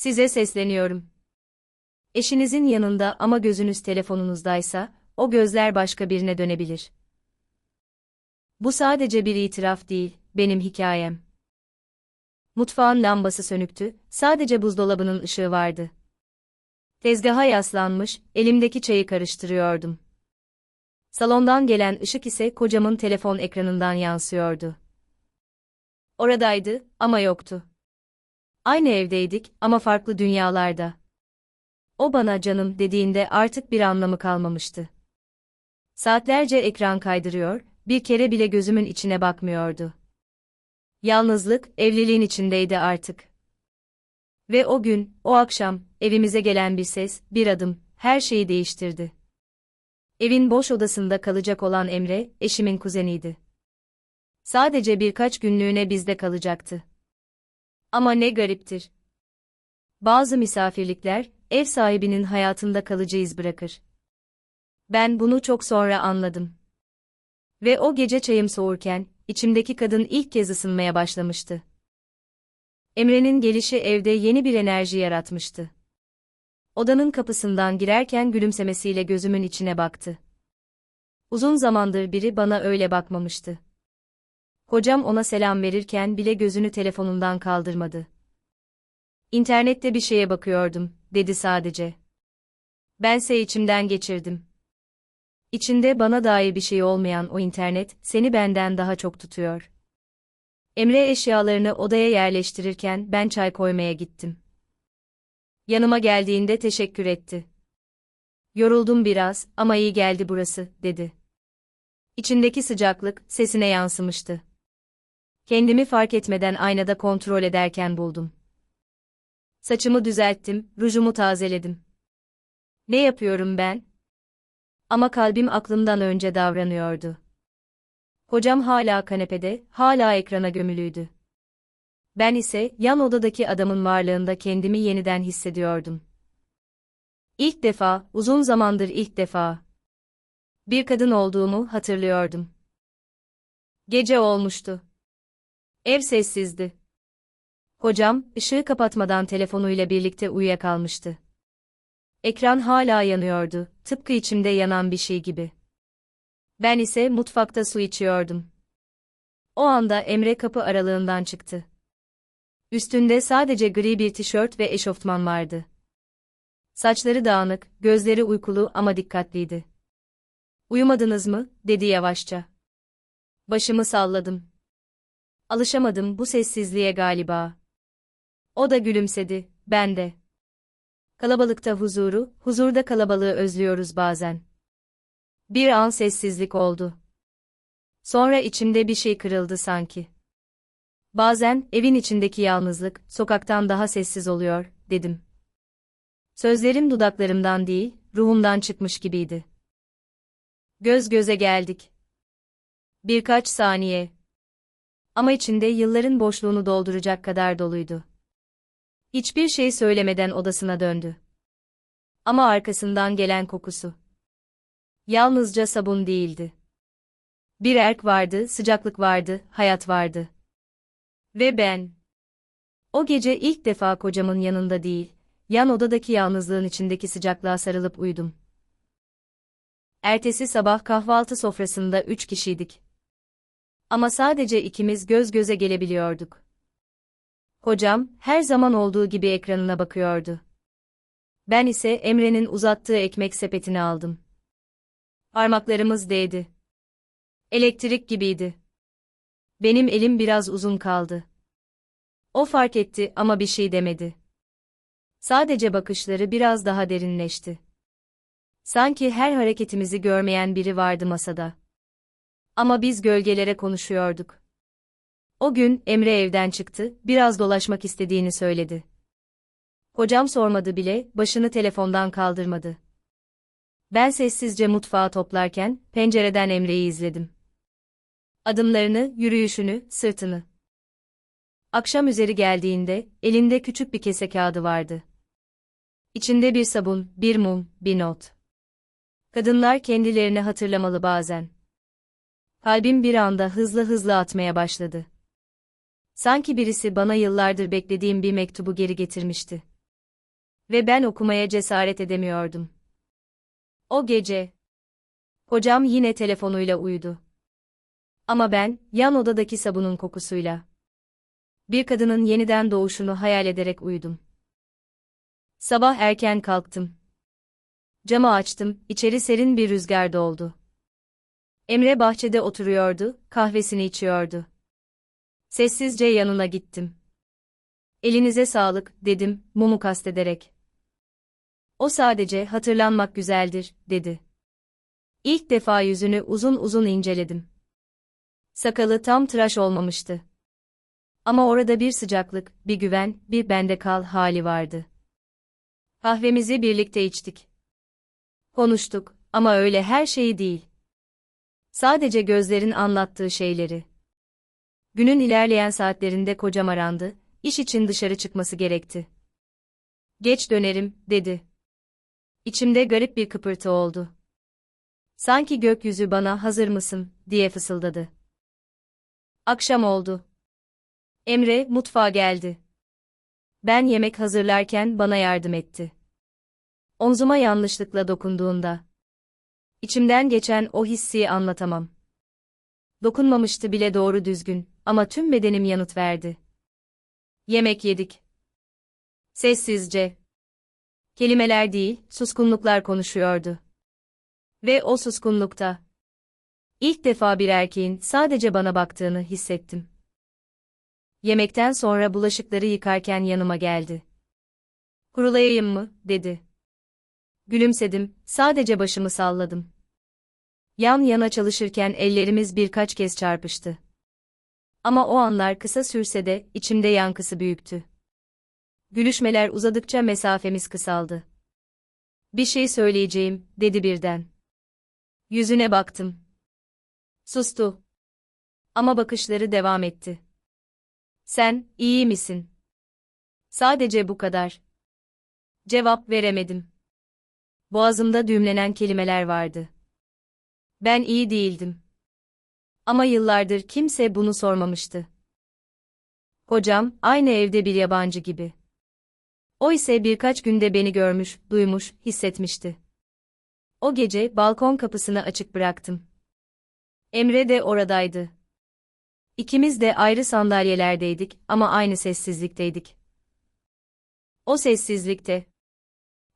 Size sesleniyorum. Eşinizin yanında ama gözünüz telefonunuzdaysa, o gözler başka birine dönebilir. Bu sadece bir itiraf değil, benim hikayem. Mutfağın lambası sönüktü, sadece buzdolabının ışığı vardı. Tezgaha yaslanmış, elimdeki çayı karıştırıyordum. Salondan gelen ışık ise kocamın telefon ekranından yansıyordu. Oradaydı ama yoktu. Aynı evdeydik ama farklı dünyalarda. O bana canım dediğinde artık bir anlamı kalmamıştı. Saatlerce ekran kaydırıyor, bir kere bile gözümün içine bakmıyordu. Yalnızlık, evliliğin içindeydi artık. Ve o gün, o akşam, evimize gelen bir ses, bir adım, her şeyi değiştirdi. Evin boş odasında kalacak olan Emre, eşimin kuzeniydi. Sadece birkaç günlüğüne bizde kalacaktı. Ama ne gariptir. Bazı misafirlikler, ev sahibinin hayatında kalıcı iz bırakır. Ben bunu çok sonra anladım. Ve o gece çayım soğurken, içimdeki kadın ilk kez ısınmaya başlamıştı. Emre'nin gelişi evde yeni bir enerji yaratmıştı. Odanın kapısından girerken gülümsemesiyle gözümün içine baktı. Uzun zamandır biri bana öyle bakmamıştı. Kocam ona selam verirken bile gözünü telefonundan kaldırmadı. İnternette bir şeye bakıyordum, dedi sadece. Bense içimden geçirdim. İçinde bana dair bir şey olmayan o internet, seni benden daha çok tutuyor. Emre eşyalarını odaya yerleştirirken ben çay koymaya gittim. Yanıma geldiğinde teşekkür etti. Yoruldum biraz ama iyi geldi burası, dedi. İçindeki sıcaklık sesine yansımıştı. Kendimi fark etmeden aynada kontrol ederken buldum. Saçımı düzelttim, rujumu tazeledim. Ne yapıyorum ben? Ama kalbim aklımdan önce davranıyordu. Kocam hala kanepede, hala ekrana gömülüydü. Ben ise yan odadaki adamın varlığında kendimi yeniden hissediyordum. İlk defa, uzun zamandır ilk defa. Bir kadın olduğumu hatırlıyordum. Gece olmuştu. Ev sessizdi. Kocam, ışığı kapatmadan telefonuyla birlikte uyuyakalmıştı. Ekran hala yanıyordu, tıpkı içimde yanan bir şey gibi. Ben ise mutfakta su içiyordum. O anda Emre kapı aralığından çıktı. Üstünde sadece gri bir tişört ve eşofman vardı. Saçları dağınık, gözleri uykulu ama dikkatliydi. Uyumadınız mı? dedi yavaşça. Başımı salladım. Alışamadım bu sessizliğe galiba. O da gülümsedi, ben de. Kalabalıkta huzuru, huzurda kalabalığı özlüyoruz bazen. Bir an sessizlik oldu. Sonra içimde bir şey kırıldı sanki. Bazen evin içindeki yalnızlık sokaktan daha sessiz oluyor, dedim. Sözlerim dudaklarımdan değil, ruhumdan çıkmış gibiydi. Göz göze geldik. Birkaç saniye. Ama içinde yılların boşluğunu dolduracak kadar doluydu. Hiçbir şey söylemeden odasına döndü. Ama arkasından gelen kokusu. Yalnızca sabun değildi. Bir erk vardı, sıcaklık vardı, hayat vardı. Ve ben. O gece ilk defa kocamın yanında değil, yan odadaki yalnızlığın içindeki sıcaklığa sarılıp uyudum. Ertesi sabah kahvaltı sofrasında üç kişiydik. Ama sadece ikimiz göz göze gelebiliyorduk. Kocam, her zaman olduğu gibi ekranına bakıyordu. Ben ise Emre'nin uzattığı ekmek sepetini aldım. Parmaklarımız değdi. Elektrik gibiydi. Benim elim biraz uzun kaldı. O fark etti ama bir şey demedi. Sadece bakışları biraz daha derinleşti. Sanki her hareketimizi görmeyen biri vardı masada. Ama biz gölgelere konuşuyorduk. O gün Emre evden çıktı, biraz dolaşmak istediğini söyledi. Kocam sormadı bile, başını telefondan kaldırmadı. Ben sessizce mutfağı toplarken, pencereden Emre'yi izledim. Adımlarını, yürüyüşünü, sırtını. Akşam üzeri geldiğinde, elinde küçük bir kese kağıdı vardı. İçinde bir sabun, bir mum, bir not. Kadınlar kendilerini hatırlamalı bazen. Kalbim bir anda hızlı hızlı atmaya başladı. Sanki birisi bana yıllardır beklediğim bir mektubu geri getirmişti. Ve ben okumaya cesaret edemiyordum. O gece. Kocam yine telefonuyla uyudu. Ama ben, yan odadaki sabunun kokusuyla. Bir kadının yeniden doğuşunu hayal ederek uyudum. Sabah erken kalktım. Camı açtım, içeri serin bir rüzgar doldu. Emre bahçede oturuyordu, kahvesini içiyordu. Sessizce yanına gittim. Elinize sağlık, dedim, mumu kastederek. O sadece hatırlanmak güzeldir, dedi. İlk defa yüzünü uzun uzun inceledim. Sakalı tam tıraş olmamıştı. Ama orada bir sıcaklık, bir güven, bir bende kal hali vardı. Kahvemizi birlikte içtik. Konuştuk ama öyle her şeyi değil. Sadece gözlerin anlattığı şeyleri. Günün ilerleyen saatlerinde kocam arandı, iş için dışarı çıkması gerekti. Geç dönerim, dedi. İçimde garip bir kıpırtı oldu. Sanki gökyüzü bana hazır mısın, diye fısıldadı. Akşam oldu. Emre mutfağa geldi. Ben yemek hazırlarken bana yardım etti. Omzuma yanlışlıkla dokunduğunda. İçimden geçen o hissi anlatamam. Dokunmamıştı bile doğru düzgün ama tüm bedenim yanıt verdi. Yemek yedik. Sessizce. Kelimeler değil, suskunluklar konuşuyordu. Ve o suskunlukta ilk defa bir erkeğin sadece bana baktığını hissettim. Yemekten sonra bulaşıkları yıkarken yanıma geldi. Kurulayayım mı, dedi. Gülümsedim, sadece başımı salladım. Yan yana çalışırken ellerimiz birkaç kez çarpıştı. Ama o anlar kısa sürse de içimde yankısı büyüktü. Gülüşmeler uzadıkça mesafemiz kısaldı. Bir şey söyleyeceğim, dedi birden. Yüzüne baktım. Sustu. Ama bakışları devam etti. Sen, iyi misin? Sadece bu kadar. Cevap veremedim. Boğazımda düğümlenen kelimeler vardı. Ben iyi değildim. Ama yıllardır kimse bunu sormamıştı. Hocam, aynı evde bir yabancı gibi. O ise birkaç günde beni görmüş, duymuş, hissetmişti. O gece balkon kapısını açık bıraktım. Emre de oradaydı. İkimiz de ayrı sandalyelerdeydik ama aynı sessizlikteydik. O sessizlikte.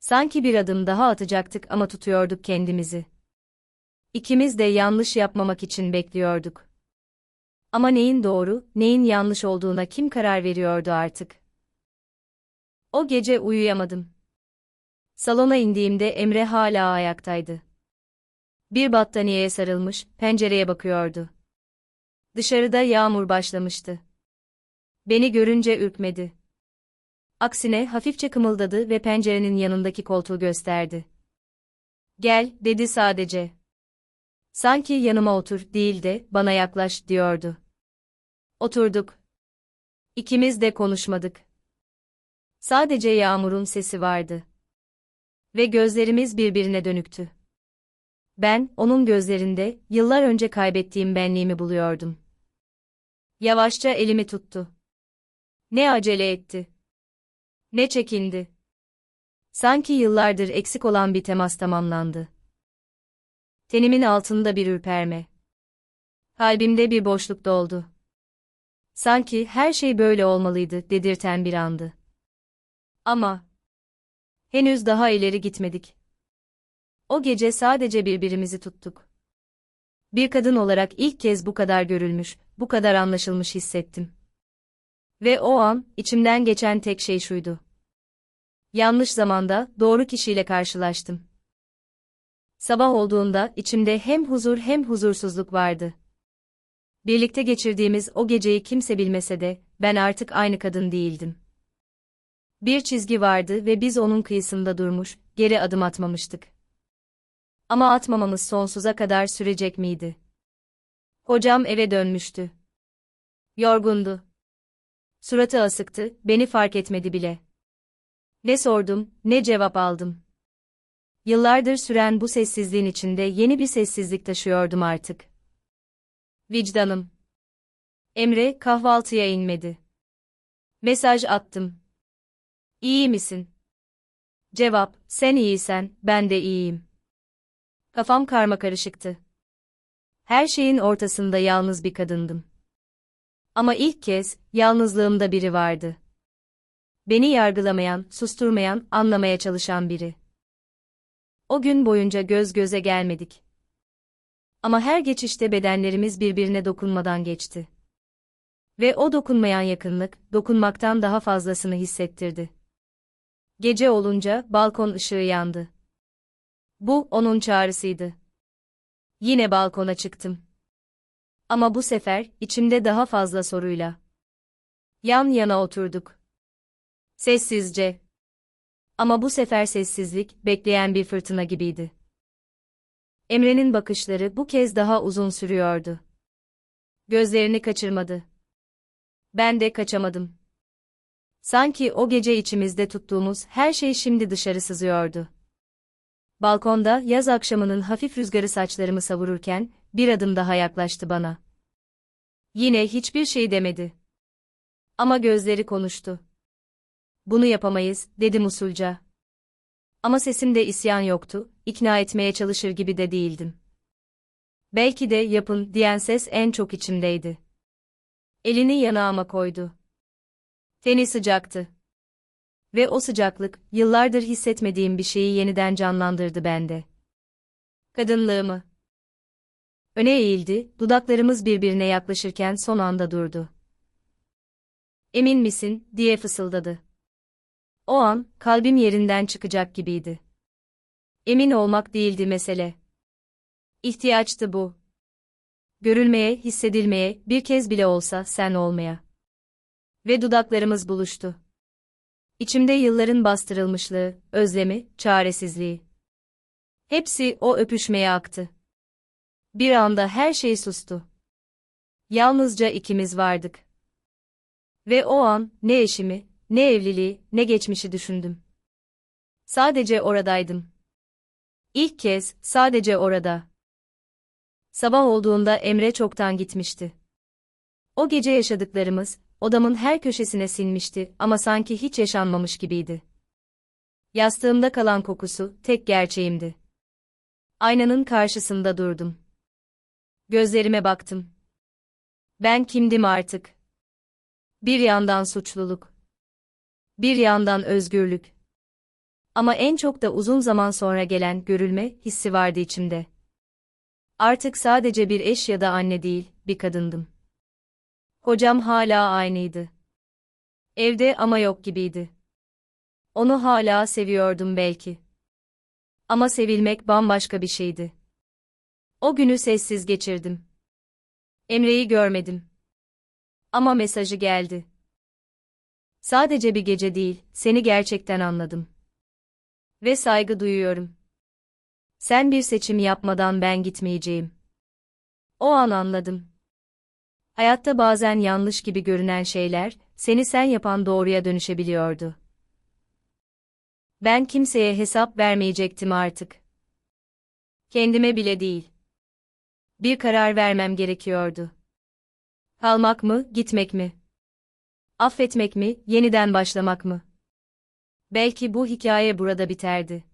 Sanki bir adım daha atacaktık ama tutuyorduk kendimizi. İkimiz de yanlış yapmamak için bekliyorduk. Ama neyin doğru, neyin yanlış olduğuna kim karar veriyordu artık? O gece uyuyamadım. Salona indiğimde Emre hala ayaktaydı. Bir battaniyeye sarılmış, pencereye bakıyordu. Dışarıda yağmur başlamıştı. Beni görünce ürkmedi. Aksine hafifçe kımıldadı ve pencerenin yanındaki koltuğu gösterdi. Gel, dedi sadece. Sanki yanıma otur değil de bana yaklaş diyordu. Oturduk. İkimiz de konuşmadık. Sadece yağmurun sesi vardı. Ve gözlerimiz birbirine dönüktü. Ben, onun gözlerinde, yıllar önce kaybettiğim benliğimi buluyordum. Yavaşça elimi tuttu. Ne acele etti. Ne çekindi. Sanki yıllardır eksik olan bir temas tamamlandı. Tenimin altında bir ürperme. Kalbimde bir boşluk doldu. Sanki her şey böyle olmalıydı dedirten bir andı. Ama henüz daha ileri gitmedik. O gece sadece birbirimizi tuttuk. Bir kadın olarak ilk kez bu kadar görülmüş, bu kadar anlaşılmış hissettim. Ve o an, içimden geçen tek şey şuydu. Yanlış zamanda, doğru kişiyle karşılaştım. Sabah olduğunda, içimde hem huzur hem huzursuzluk vardı. Birlikte geçirdiğimiz o geceyi kimse bilmese de, ben artık aynı kadın değildim. Bir çizgi vardı ve biz onun kıyısında durmuş, geri adım atmamıştık. Ama atmamamız sonsuza kadar sürecek miydi? Hocam eve dönmüştü. Yorgundu. Suratı asıktı, beni fark etmedi bile. Ne sordum, ne cevap aldım. Yıllardır süren bu sessizliğin içinde yeni bir sessizlik taşıyordum artık. Vicdanım. Emre kahvaltıya inmedi. Mesaj attım. İyi misin? Cevap, sen iyisen, ben de iyiyim. Kafam karmakarışıktı. Her şeyin ortasında yalnız bir kadındım. Ama ilk kez, yalnızlığımda biri vardı. Beni yargılamayan, susturmayan, anlamaya çalışan biri. O gün boyunca göz göze gelmedik. Ama her geçişte bedenlerimiz birbirine dokunmadan geçti. Ve o dokunmayan yakınlık, dokunmaktan daha fazlasını hissettirdi. Gece olunca balkon ışığı yandı. Bu onun çağrısıydı. Yine balkona çıktım. Ama bu sefer içimde daha fazla soruyla. Yan yana oturduk. Sessizce. Ama bu sefer sessizlik bekleyen bir fırtına gibiydi. Emre'nin bakışları bu kez daha uzun sürüyordu. Gözlerini kaçırmadı. Ben de kaçamadım. Sanki o gece içimizde tuttuğumuz her şey şimdi dışarı sızıyordu. Balkonda yaz akşamının hafif rüzgarı saçlarımı savururken bir adım daha yaklaştı bana. Yine hiçbir şey demedi. Ama gözleri konuştu. Bunu yapamayız, dedim usulca. Ama sesimde isyan yoktu, ikna etmeye çalışır gibi de değildim. Belki de yapın diyen ses en çok içimdeydi. Elini yanağıma koydu. Teni sıcaktı. Ve o sıcaklık, yıllardır hissetmediğim bir şeyi yeniden canlandırdı bende. Kadınlığımı. Öne eğildi, dudaklarımız birbirine yaklaşırken son anda durdu. Emin misin, diye fısıldadı. O an, kalbim yerinden çıkacak gibiydi. Emin olmak değildi mesele. İhtiyaçtı bu. Görülmeye, hissedilmeye, bir kez bile olsa sen olmaya. Ve dudaklarımız buluştu. İçimde yılların bastırılmışlığı, özlemi, çaresizliği. Hepsi o öpüşmeye aktı. Bir anda her şey sustu. Yalnızca ikimiz vardık. Ve o an, ne eşimi, ne evliliği, ne geçmişi düşündüm. Sadece oradaydım. İlk kez, sadece orada. Sabah olduğunda Emre çoktan gitmişti. O gece yaşadıklarımız, odamın her köşesine sinmişti ama sanki hiç yaşanmamış gibiydi. Yastığımda kalan kokusu, tek gerçeğimdi. Aynanın karşısında durdum. Gözlerime baktım. Ben kimdim artık? Bir yandan suçluluk. Bir yandan özgürlük. Ama en çok da uzun zaman sonra gelen görülme hissi vardı içimde. Artık sadece bir eş ya da anne değil, bir kadındım. Kocam hala aynıydı. Evde ama yok gibiydi. Onu hala seviyordum belki. Ama sevilmek bambaşka bir şeydi. O günü sessiz geçirdim. Emre'yi görmedim. Ama mesajı geldi. Sadece bir gece değil, seni gerçekten anladım. Ve saygı duyuyorum. Sen bir seçim yapmadan ben gitmeyeceğim. O an anladım. Hayatta bazen yanlış gibi görünen şeyler, seni sen yapan doğruya dönüşebiliyordu. Ben kimseye hesap vermeyecektim artık. Kendime bile değil. Bir karar vermem gerekiyordu. Kalmak mı, gitmek mi? Affetmek mi, yeniden başlamak mı? Belki bu hikaye burada biterdi.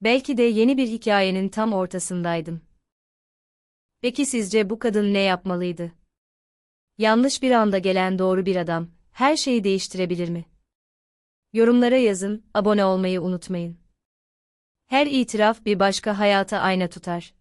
Belki de yeni bir hikayenin tam ortasındaydım. Peki sizce bu kadın ne yapmalıydı? Yanlış bir anda gelen doğru bir adam, her şeyi değiştirebilir mi? Yorumlara yazın, abone olmayı unutmayın. Her itiraf bir başka hayata ayna tutar.